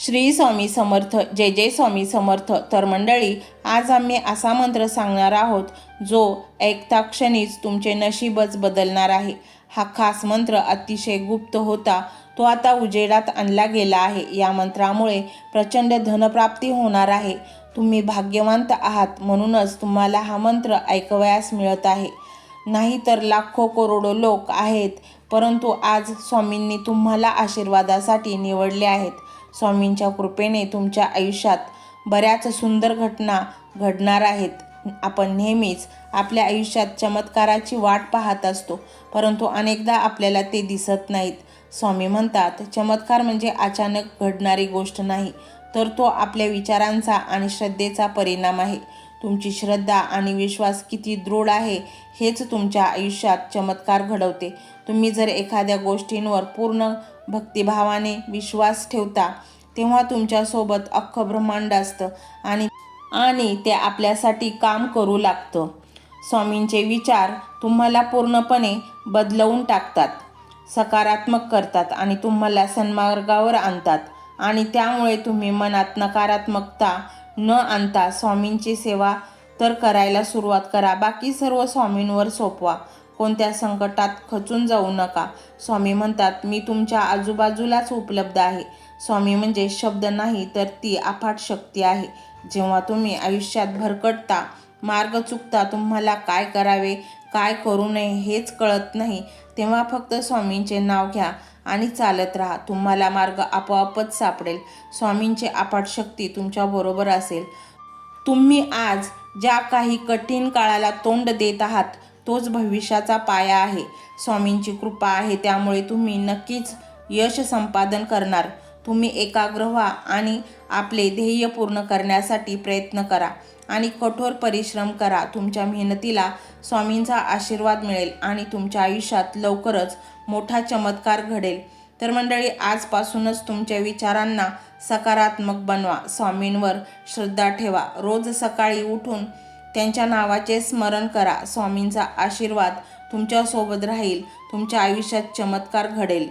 श्री स्वामी समर्थ जय जय स्वामी समर्थ. तर मंडळी आज आम्ही असा मंत्र सांगणार आहोत जो ऐकता क्षणीच तुमचे नशीबच बदलणार आहे. हा खास मंत्र अतिशय गुप्त होता तो आता उजेडात आणला गेला आहे. या मंत्रामुळे प्रचंड धनप्राप्ती होणार आहे. तुम्ही भाग्यवंत आहात म्हणूनच तुम्हाला हा मंत्र ऐकवयास मिळत आहे. नाहीतर लाखो करोडो लोक आहेत परंतु आज स्वामींनी तुम्हाला आशीर्वादासाठी निवडले आहेत. स्वामींच्या कृपेने तुमच्या आयुष्यात बऱ्याच सुंदर घटना घडणार आहेत. आपण नेहमीच आपल्या आयुष्यात चमत्काराची वाट पाहत असतो परंतु अनेकदा आपल्याला ते दिसत नाहीत. स्वामी म्हणतात चमत्कार म्हणजे अचानक घडणारी गोष्ट नाही तर तो आपल्या विचारांचा आणि श्रद्धेचा परिणाम आहे. तुमची श्रद्धा आणि विश्वास किती दृढ आहे हेच तुमच्या आयुष्यात चमत्कार घडवते. तुम्ही जर एखाद्या गोष्टींवर पूर्ण भक्तिभावाने विश्वास ठेवता तेव्हा तुमच्यासोबत अख्खं ब्रह्मांड असतं आणि आणि ते आपल्यासाठी काम करू लागतं. स्वामींचे विचार तुम्हाला पूर्णपणे बदलवून टाकतात सकारात्मक करतात आणि तुम्हाला सन्मार्गावर आणतात आणि त्यामुळे तुम्ही मनात नकारात्मकता न आणता स्वामींची सेवा तर करायला सुरुवात करा. बाकी सर्व स्वामींवर सोपवा. कोणत्या संकटात खचून जाऊ नका. स्वामी म्हणतात मी तुमच्या आजूबाजूलाच उपलब्ध आहे. स्वामी म्हणजे शब्द नाही तर ती अफाट शक्ती आहे. जेव्हा तुम्ही आयुष्यात भरकटता मार्ग चुकता तुम्हाला काय करावे काय करू नये हेच कळत नाही तेव्हा फक्त स्वामींचे नाव घ्या आणि चालत राहा. तुम्हाला मार्ग आपोआपच सापडेल. स्वामींची अफाट शक्ती तुमच्याबरोबर असेल. तुम्ही आज ज्या काही कठीण काळाला तोंड देत आहात तोच भविष्याचा पाया आहे. स्वामींची कृपा आहे त्यामुळे तुम्ही नक्कीच यश संपादन करणार. तुम्ही एकाग्र व्हा आणि आपले ध्येय पूर्ण करण्यासाठी प्रयत्न करा आणि कठोर परिश्रम करा. तुमच्या मेहनतीला स्वामींचा आशीर्वाद मिळेल आणि तुमच्या आयुष्यात लवकरच मोठा चमत्कार घडेल. तर मंडळी आजपासूनच तुमच्या विचारांना सकारात्मक बनवा. स्वामींवर श्रद्धा ठेवा. रोज सकाळी उठून त्यांच्या नावाचे स्मरण करा. स्वामींचा आशीर्वाद तुमच्यासोबत राहील. तुमच्या आयुष्यात चमत्कार घडेल.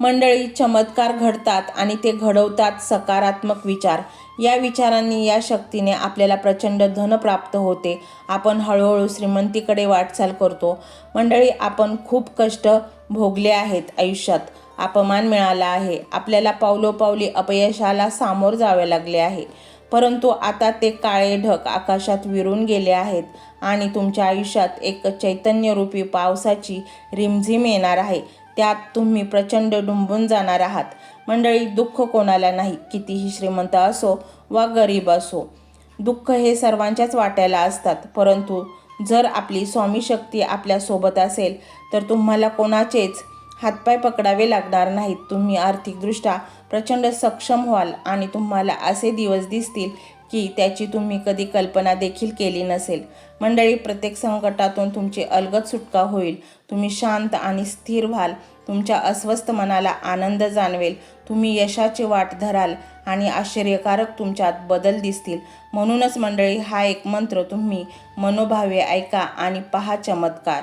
मंडळी चमत्कार घडतात आणि ते घडवतात सकारात्मक विचार. या विचारांनी या शक्तीने आपल्याला प्रचंड धन प्राप्त होते. आपण हळूहळू श्रीमंतीकडे वाटचाल करतो. मंडळी आपण खूप कष्ट भोगले आहेत आयुष्यात. अपमान मिळाला आहे. आपल्याला पावलोपावली अपयशाला सामोर जावे लागले आहे. परंतु आता ते काळे ढग आकाशात विरून गेले आहेत आणि तुमच्या आयुष्यात एक चैतन्यरूपी पावसाची रिमझिम येणार आहे. त्यात तुम्ही प्रचंड डुंबून जाणार आहात. मंडळी दुःख कोणाला नाही कितीही श्रीमंत असो वा गरीब असो. दुःख हे सर्वांच्याच वाट्याला असतात. परंतु जर आपली स्वामी शक्ती आपल्यासोबत असेल तर तुम्हाला कोणाचेच हातपाय पकडावे लागणार नाहीत. तुम्ही आर्थिकदृष्ट्या प्रचंड सक्षम व्हाल आणि तुम्हाला असे दिवस दिसतील की त्याची तुम्ही कधी कल्पना देखील केली नसेल. मंडळी प्रत्येक संकटातून तुमची अलगद सुटका होईल. तुम्ही शांत आणि स्थिर व्हाल. तुमच्या अस्वस्थ मनाला आनंद जाणवेल. तुम्ही यशाची वाट धराल आणि आश्चर्यकारक तुमच्यात बदल दिसतील. म्हणूनच मंडळी हा एक मंत्र तुम्ही मनोभावे ऐका आणि पहा चमत्कार.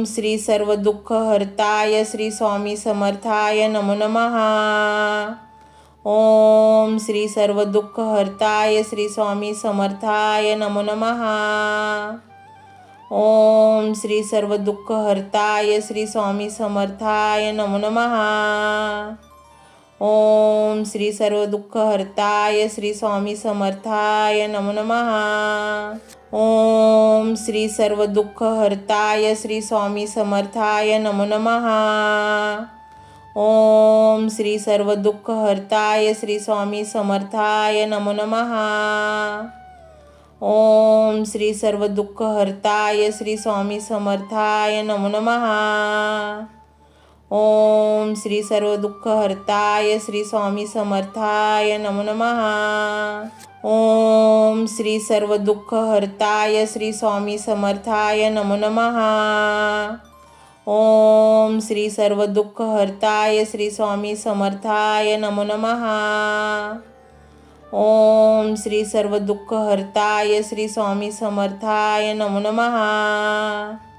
ओम श्री सर्व दुःख हर्ताय श्री स्वामी समर्थाय नमो नमः. ओम श्री सर्व दुःख हर्ताय श्री स्वामी समर्थाय नमो नमः. ओम श्री सर्व दुःख हर्ताय श्री स्वामी समर्थाय नमो नमः. ओम श्री सर्व दुःख हर्ताय श्री स्वामी समर्थाय नमो नमः. ओम श्री सर्व दुःख हर्ताय श्री स्वामी समर्थाय नमो नमः. ओम श्री सर्व दुःख हर्ताय श्री स्वामी समर्थाय नमो नमः. ओम श्री सर्व दुःख हर्ताय श्री स्वामी समर्थाय नमो नमः. ओम श्री सर्व दुःख हर्ताय श्री स्वामी समर्थाय नमो नमः. ओम श्री सर्व दुःख हर्ताय श्री स्वामी समर्थाय नमो नमहा ओम श्री सर्व दुःख हर्ताय श्री स्वामी समर्थाय नमो नमः. ओम श्री सर्व दुःख हर्ताय श्री स्वामी समर्थाय नमो नमहा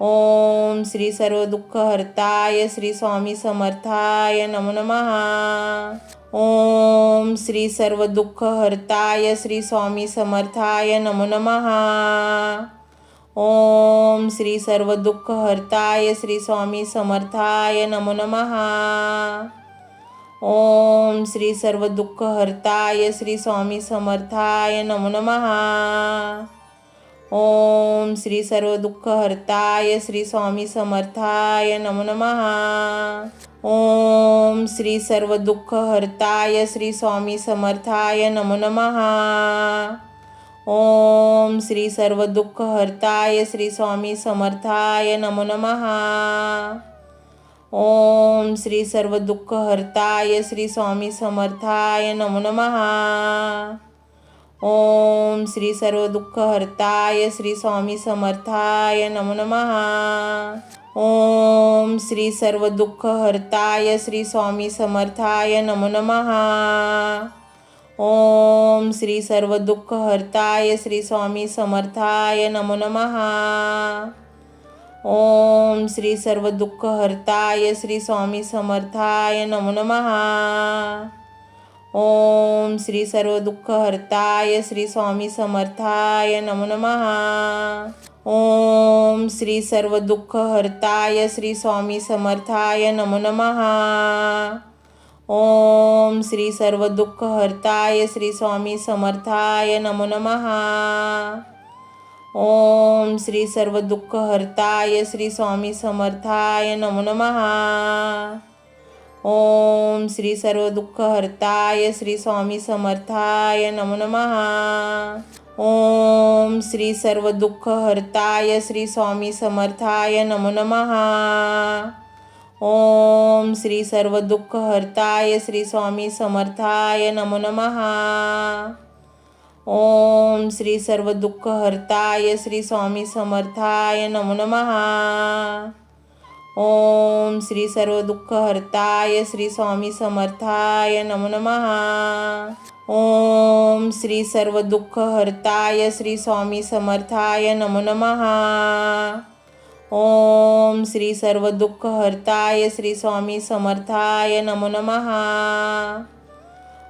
ओम श्री सर्व दुःख हर्ताय श्री स्वामी समर्थाय नमो नमहा ओम श्री सर्व दुःख हर्ताय श्री स्वामी समर्थाय नमो नमहा ओम श्री सर्व दुःख हर्ताय श्री स्वामी समर्थाय नमो नमः. ओम श्री सर्व दुःख हर्ताय श्री स्वामी समर्थाय नमो नमः. ओम श्री सर्व दुःख हर्ताय श्री स्वामी समर्थाय नमो नमहा ओम श्री सर्व दुःख हर्ताय श्री स्वामी समर्थाय नमो नमहा ओम श्री सर्व दुःख हर्ताय श्री स्वामी समर्थाय नमो नमः. ओम श्री सर्व दुःख हर्ताय श्री स्वामी समर्थाय नमो नमः. ओम श्री सर्व दुःख हर्ताय श्री स्वामी समर्थाय नमो नमहा ओम श्री सर्व दुःख हर्ताय श्री स्वामी समर्थाय नमो नमहा ओम श्री सर्व दुःख हर्ताय श्री स्वामी समर्थाय नमो नमहा ओम श्री सर्व दुःख हर्ताय श्री स्वामी समर्थाय नमो नमहा ओम श्री सर्व दुःख हर्ताय श्री स्वामी समर्थाय नमो नमहा ओम श्री सर्व दुःख हर्ताय श्री स्वामी समर्थाय नमो नमहा ओम श्री सर्व दुःख हर्ताय श्री स्वामी समर्थाय नमो नमः. ओम श्री सर्व दुःख हर्ताय श्री स्वामी समर्थाय नमो नमः. ओम श्री सर्व दुःख हर्ताय श्री स्वामी समर्थाय नमो नमः. ओम श्री सर्व दुःख हर्ताय श्री स्वामी समर्थाय नमो नमः. ओम श्री सर्व दुःख हर्ताय श्री स्वामी समर्थाय नमो नमः. ओम श्री सर्व दुःख हर्ताय श्री स्वामी समर्थाय नमो नमः. ओम श्री सर्व दुःख हर्ताय श्री स्वामी समर्थाय नमो नमः. ओम श्री सर्व दुःख हर्ताय श्री स्वामी समर्थाय नमो नमः. ओम श्री सर्व दुःख हर्ताय श्री स्वामी समर्थाय नमो नमहा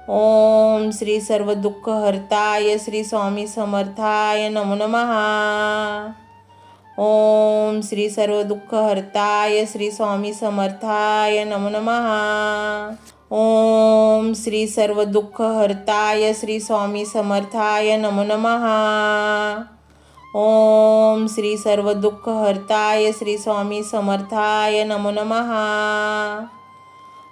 ओम श्री सर्व दुःख हर्ताय श्री स्वामी समर्थाय नमो नमः. ओम श्री सर्व दुःख हर्ताय श्री स्वामी समर्थाय नमो नमः। ओम श्री सर्व दुःख हर्ताय श्री स्वामी समर्थाय नमो नमः। ओम श्री सर्व दुःख हर्ताय श्री स्वामी समर्थाय नमो नमः।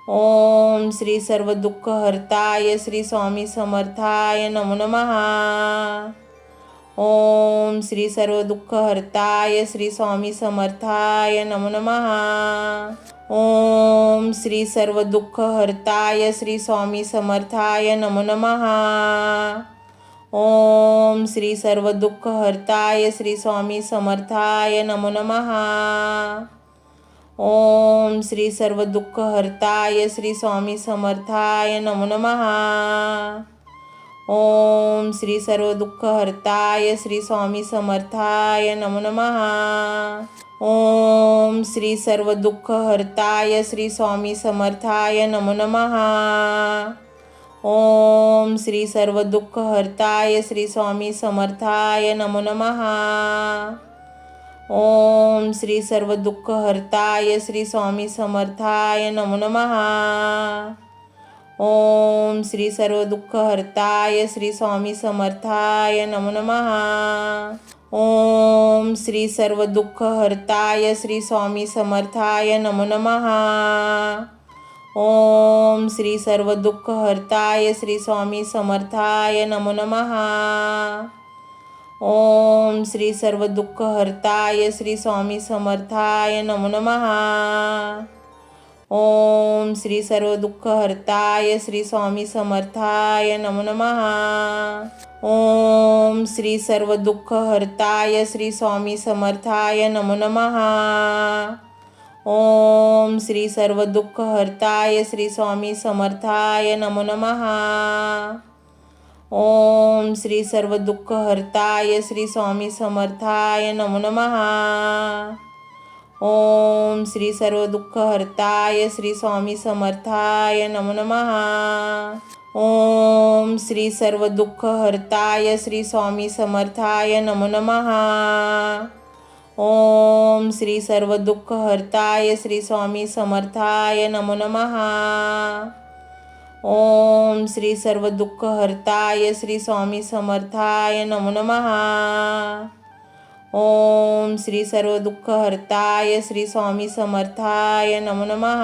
ओम श्री सर्व दुःख हर्ताय श्री स्वामी समर्थाय नमो नमः। ओम श्री सर्व दुःख हर्ताय श्री स्वामी समर्थाय नमो नमः. ओम श्री सर्व दुःख हर्ताय श्री स्वामी समर्थाय नमो नमः. ओम श्री सर्व दुःख हर्ताय श्री स्वामी समर्थाय नमो नमः. ओम श्री सर्व दुःख हर्ताय श्री स्वामी समर्थाय नमो नमहा ओम श्री सर्व दुःख हर्ताय श्री स्वामी समर्थाय नमो नमः. ओम श्री सर्व दुःख हर्ताय श्री स्वामी समर्थाय नमो नमहा ओम श्री सर्व दुःख हर्ताय श्री स्वामी समर्थाय नमो नमः. ओम श्री सर्व दुःख हर्ताय श्री स्वामी समर्थाय नमो नमः. ओम श्री सर्व दुःख हर्ताय श्री स्वामी समर्थाय नमो नमहा ओम श्री सर्व दुःख हर्ताय श्री स्वामी समर्थाय नमो नमहा ओम श्री सर्व दुःख हर्ताय श्री स्वामी समर्थाय नमो नमहा ओम श्री सर्व दुःख हर्ताय श्री स्वामी समर्थाय नमो नमहा ओम श्री सर्व दुःख हर्ताय श्री स्वामी समर्थाय नमो नमः. ओम श्री सर्व दुःख हर्ताय श्री स्वामी समर्थाय नमो नमः. ओम श्री सर्व दुःख हर्ताय श्री स्वामी समर्थाय नमो नमः. ओम श्री सर्व दुःख हर्ताय श्री स्वामी समर्थाय नमो नमः. ओम श्री सर्व दुःख हर्ताय श्री स्वामी समर्थाय नमो नमहा ओम श्री सर्व दुःख हर्ताय श्री स्वामी समर्थाय नमो नमहा ओम श्री सर्व दुःख हर्ताय श्री स्वामी समर्थाय नमो नमहा ओम श्री सर्व दुःख हर्ताय श्री स्वामी समर्थाय नमो नमः. ओम श्री सर्व दुःख हर्ताय श्री स्वामी समर्थाय नमो नमः.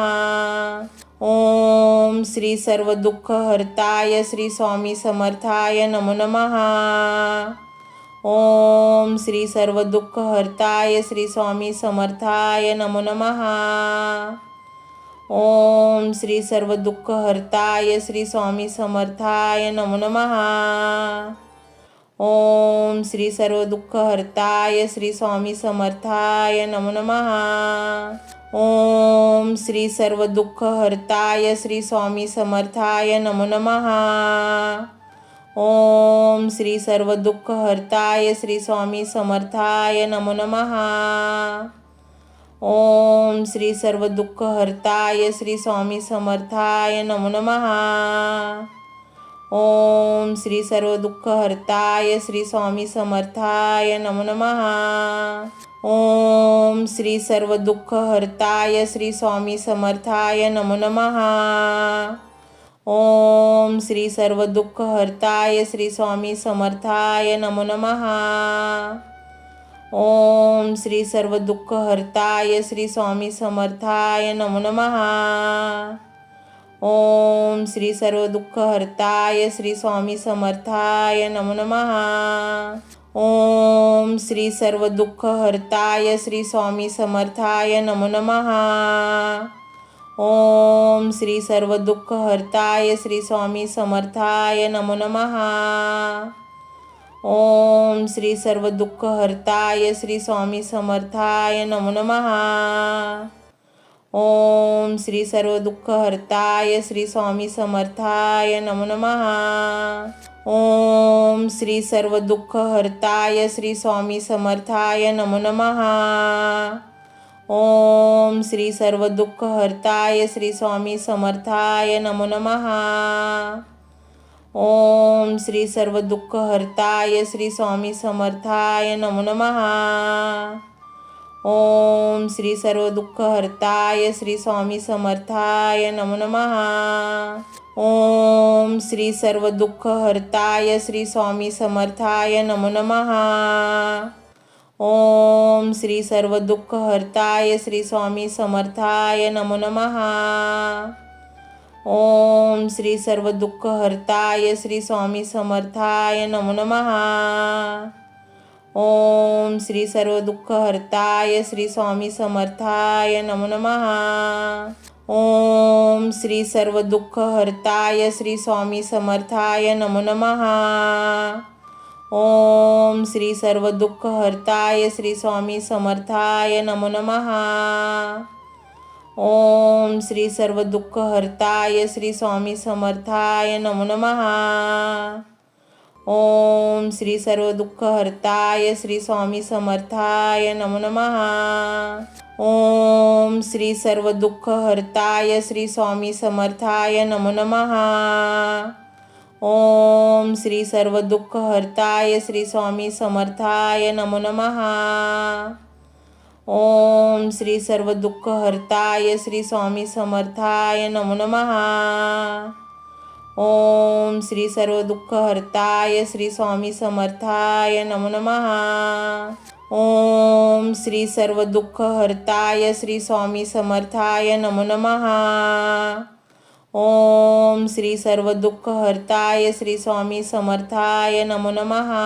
ओम श्री सर्व दुःख हर्ताय श्री स्वामी समर्थाय नमो नमः. ओम श्री सर्व दुःख हर्ताय श्री स्वामी समर्थाय नमो नमः. ओम श्री सर्व दुःख हर्ताय श्री स्वामी समर्थाय नमो नमहा ओम श्री सर्व दुःख हर्ताय श्री स्वामी समर्थाय नमो नमः. ओम श्री सर्व दुःख हर्ताय श्री स्वामी समर्थाय नमो नमः. ओम श्री सर्व दुःख हर्ताय श्री स्वामी समर्थाय नमो नमः. ओम श्री सर्व दुःख हर्ताय श्री स्वामी समर्थाय नमो नमः. ओम श्री सर्व दुःख हर्ताय श्री स्वामी समर्थाय नमो नमः। ओम श्री सर्व दुःख हर्ताय श्री स्वामी समर्थाय नमो नमः। ओम श्री सर्व दुःख हर्ताय श्री स्वामी समर्थाय नमो नमः। ओम श्री सर्व दुःख हर्ताय श्री स्वामी समर्थाय नमो नमहा ओम श्री सर्व दुःख हर्ताय श्री स्वामी समर्थाय नमो नमः. ओम श्री सर्व दुःख हर्ताय श्री स्वामी समर्थाय नमो नमः. ओम श्री सर्व दुःख हर्ताय श्री स्वामी समर्थाय नमो नमः. ओम श्री सर्व दुःख हर्ताय श्री स्वामी समर्थाय नमो नमः. ओम श्री सर्व दुःख हर्ताय श्री स्वामी समर्थाय नमो नमः. ओम श्री सर्व दुःख हर्ताय श्री स्वामी समर्थाय नमो नमः. ओम श्री सर्व दुःख हर्ताय श्री स्वामी समर्थाय नमो नमः. ओम श्री सर्व दुःख हर्ताय श्री स्वामी समर्थाय नमो नमः. ओम श्री सर्व दुःख हर्ताय श्री स्वामी समर्थाय नमो नमः. ओम श्री सर्व दुःख हर्ताय श्री स्वामी समर्थाय नमो नमहा ओम श्री सर्व दुःख हर्ताय श्री स्वामी समर्थाय नमो नमः. ओम श्री सर्व दुःख हर्ताय श्री स्वामी समर्थाय नमो नमहा ओम श्री सर्व दुःख हर्ताय श्री स्वामी समर्थाय नमो नमहा ओम श्री सर्व दुःख हर्ताय श्री स्वामी समर्थाय नमो नमहा ओम श्री सर्व दुःख हर्ताय श्री स्वामी समर्थाय नमो नमहा ओम श्री सर्व दुःख हर्ताय श्री स्वामी समर्थाय नमो नमहा ओम श्री सर्व दुःख हर्ताय श्री स्वामी समर्थाय नमो नमहा ओम श्री सर्व दुःख हर्ताय श्री स्वामी समर्थाय नमो नमहा ओम श्री सर्व दुःख हर्ताय श्री स्वामी समर्थाय नमो नमः. ओम श्री सर्व दुःख हर्ताय श्री स्वामी समर्थाय नमो नमहा ओम श्री सर्व दुःख हर्ताय श्री स्वामी समर्थाय नमो नमहा ओम श्री सर्व दुःख हर्ताय श्री स्वामी समर्थाय नमो नमहा ओम श्री सर्व दुःख हर्ताय श्री स्वामी समर्थाय नमो नमहा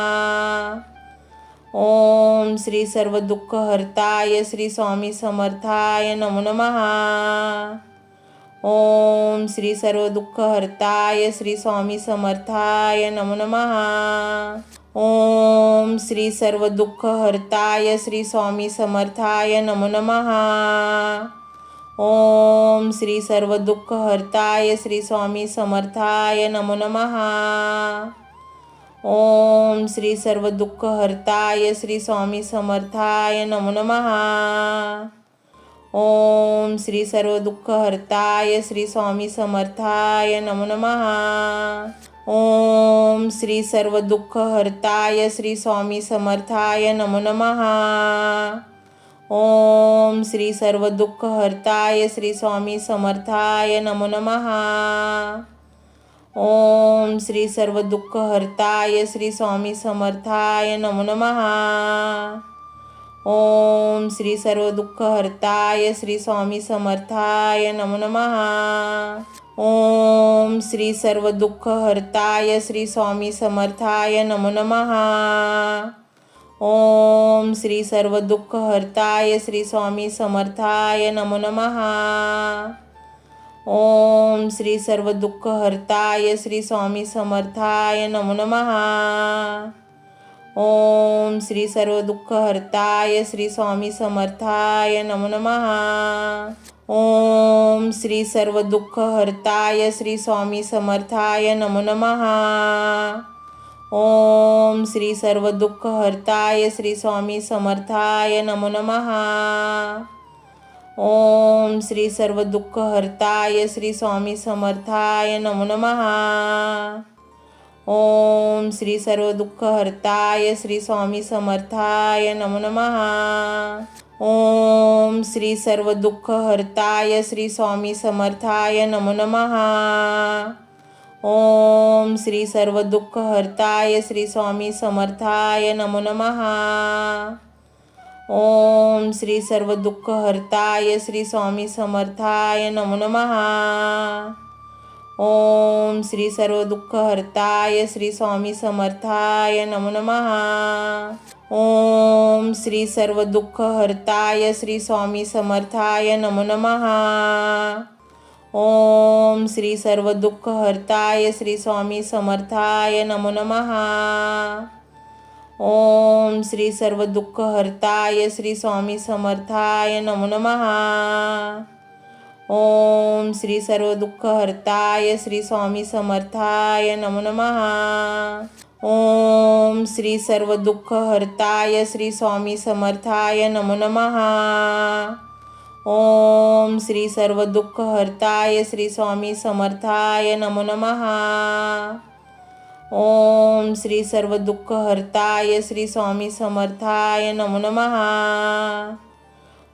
ओम श्री सर्व दुःख हर्ताय श्री स्वामी समर्थाय नमो नमहा ओम श्री सर्व दुःख हर्ताय श्री स्वामी समर्थाय नमो नमहा ओम श्री सर्व दुःख हर्ताय श्री स्वामी समर्थाय नमो नमहा ओम श्री सर्व दुःख हर्ताय श्री स्वामी समर्थाय नमो नमः. ओम श्री सर्व दुःख हर्ताय श्री स्वामी समर्थाय नमो नमहा ओम श्री सर्व दुःख हर्ताय श्री स्वामी समर्थाय नमो नमहा ओम श्री सर्व दुःख हर्ताय श्री स्वामी समर्थाय नमो नमहा ओम श्री सर्व दुःख हर्ताय श्री स्वामी समर्थाय नमो नमहा ओम श्री सर्व दुःख हर्ताय श्री स्वामी समर्थाय नमो नमः. ओम श्री सर्व दुःख हर्ताय श्री स्वामी समर्थाय नमो नमः। ओम श्री सर्व दुःख हर्ताय श्री स्वामी समर्थाय नमो नमः। ओम श्री सर्व दुःख हर्ताय श्री स्वामी समर्थाय नमो नमः। ओम श्री सर्व दुःख हर्ताय श्री स्वामी समर्थाय नमो नमहा ओम श्री सर्व दुःख हर्ताय श्री स्वामी समर्थाय नमो नमः. ओम श्री सर्व दुःख हर्ताय श्री स्वामी समर्थाय नमो नमः. ओम श्री सर्व दुःख हर्ताय श्री स्वामी समर्थाय नमो नमः. ओम श्री सर्व दुःख हर्ताय श्री स्वामी समर्थाय नमो नमहा ओम श्री सर्व दुःख हर्ताय श्री स्वामी समर्थाय नमो नमः. ओम श्री सर्व दुःख हर्ताय श्री स्वामी समर्थाय नमो नमहा ओम श्री सर्व दुःख हर्ताय श्री स्वामी समर्थाय नमो नमः. ओम श्री सर्व दुःख हर्ताय श्री स्वामी समर्थाय नमो नमहा ओम श्री सर्व दुःख हरताय श्री स्वामी समर्थाय नमो नमः. ओम श्री सर्व दुःख हरताय श्री स्वामी समर्थाय नमो नमहा ओम श्री सर्व दुःख हरताय श्री स्वामी समर्थाय नमो नमः. ओम श्री सर्व दुःख हरताय श्री स्वामी समर्थाय नमो नमहा ओम श्री सर्व दुःख हर्ताय श्री स्वामी समर्थाय नमो नमहा ओम श्री सर्व दुःख हर्ताय श्री स्वामी समर्थाय नमो नमहा ओम श्री सर्व दुःख हर्ताय श्री स्वामी समर्थाय नमो नमहा ओम श्री सर्व दुःख हर्ताय श्री स्वामी समर्थाय नमो नमहा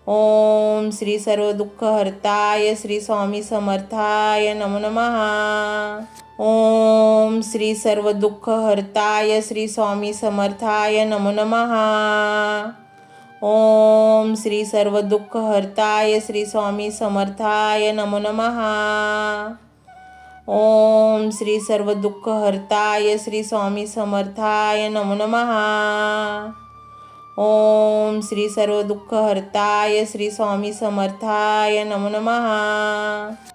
ओम श्री सर्व दुःख हर्ताय श्री स्वामी समर्थाय नमो नमहा ओम श्री सर्व दुःख हर्ताय श्री स्वामी समर्थाय नमो नमहा ओम श्री सर्व दुःख हर्ताय श्री स्वामी समर्थाय नमो नमः. ओम श्री सर्व दुःख हर्ताय श्री स्वामी समर्थाय नमो नमहा ओम श्री सर्व दुःख हर्ताय श्री स्वामी समर्थाय नमो नमः.